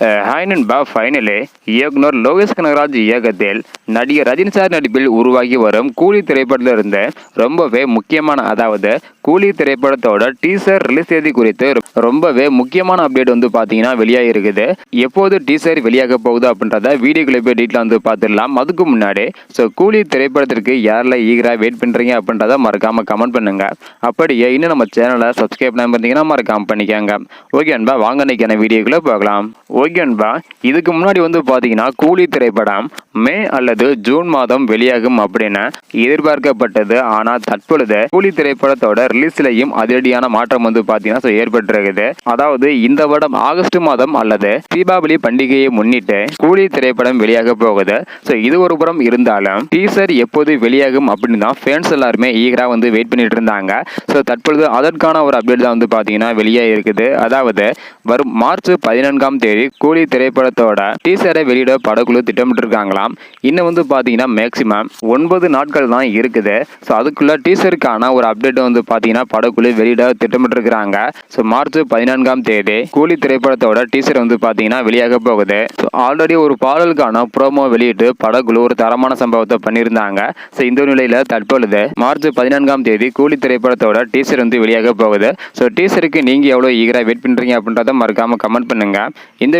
Hi பா ஃபைனலே இயக்குனர் லோகேஷ் கனகராஜ் இயக்கத்தில் நடிகர் ரஜினி சார் நடிப்பில் உருவாகி வரும் கூலி திரைப்படத்தில் இருந்து ரொம்பவே முக்கியமான அதாவது கூலி திரைப்படத்தோட டீசர் ரிலீஸ் தேதி குறித்து ரொம்பவே முக்கியமான அப்டேட் வந்து பார்த்தீங்கன்னா வெளியாக இருக்குது எப்போது டீசர் வெளியாக போகுது அப்படின்றத வீடியோக்குள்ள போய் டீட்டில் வந்து பார்த்துடலாம் அதுக்கு முன்னாடி ஸோ கூலி திரைப்படத்திற்கு யாரில் ஈகராக வெயிட் பண்ணுறீங்க அப்படின்றத மறக்காமல் கமெண்ட் பண்ணுங்க அப்படியே இன்னும் நம்ம சேனலை சப்ஸ்கிரைப் பண்ணாம இருந்தீங்கன்னா மறக்காமல் பண்ணிக்கோங்க ஓகே அன்பா வாங்க இன்னைக்கான வீடியோக்குள்ளே பார்க்கலாம் ஓகே அன்பா இதுக்கு முன்னாடி வந்து பார்த்தீங்கன்னா கூலி திரைப்படம் மே அல்லது ஜூன் மாதம் வெளியாகும் அப்படின்னு எதிர்பார்க்கப்பட்டது. ஆனால் தற்பொழுது கூலி திரைப்படத்தோட ரிலீஸ்லையும் அதிரடியான மாற்றம் வந்து பார்த்தீங்கன்னா ஏற்பட்டிருக்குது. அதாவது இந்த வருடம் ஆகஸ்ட் மாதம் அல்லது தீபாவளி பண்டிகையை முன்னிட்டு கூலி திரைப்படம் வெளியாக போகுது. ஸோ இது ஒரு புறம் இருந்தாலும் டீசர் எப்போது வெளியாகும் அப்படின்னு தான் ஃபேன்ஸ் எல்லாருமே ஈகராக வந்து வெயிட் பண்ணிட்டு இருந்தாங்க. ஸோ தற்பொழுது அதற்கான ஒரு அப்டேட் தான் வந்து பார்த்தீங்கன்னா வெளியே இருக்குது. அதாவது வரும் மார்ச் பதினான்காம் தேதி கூலி திரைப்படத்தோட டீசரை வெளியிட படக்குழு திட்டமிட்டிருக்காங்களாம். இன்னும் வந்து பார்த்தீங்கன்னா மேக்சிமம் ஒன்பது நாட்கள் தான் இருக்குது. ஸோ அதுக்குள்ள டீசருக்கான ஒரு அப்டேட் வந்து பார்த்தீங்கன்னா படக்குழு வெளியிட திட்டமிட்டிருக்கிறாங்க. ஸோ மார்ச் பதினான்காம் தேதி கூலி திரைப்படத்தோட டீசர் வந்து பார்த்தீங்கன்னா வெளியாக போகுது. ஸோ ஆல்ரெடி ஒரு பாடலுக்கான ப்ரோமோ வெளியிட்டு படக்குழு ஒரு தரமான சம்பவத்தை பண்ணியிருந்தாங்க. ஸோ இந்த நிலையில் தற்பொழுது மார்ச் பதினான்காம் தேதி கூலி திரைப்படத்தோட டீசர் வந்து வெளியாக போகுது. ஸோ டீசருக்கு நீங்கள் எவ்வளோ ஈகராக வெயிட் பண்ணுறீங்க அப்படின்றத மறக்காமல் கமெண்ட் பண்ணுங்கள் இந்த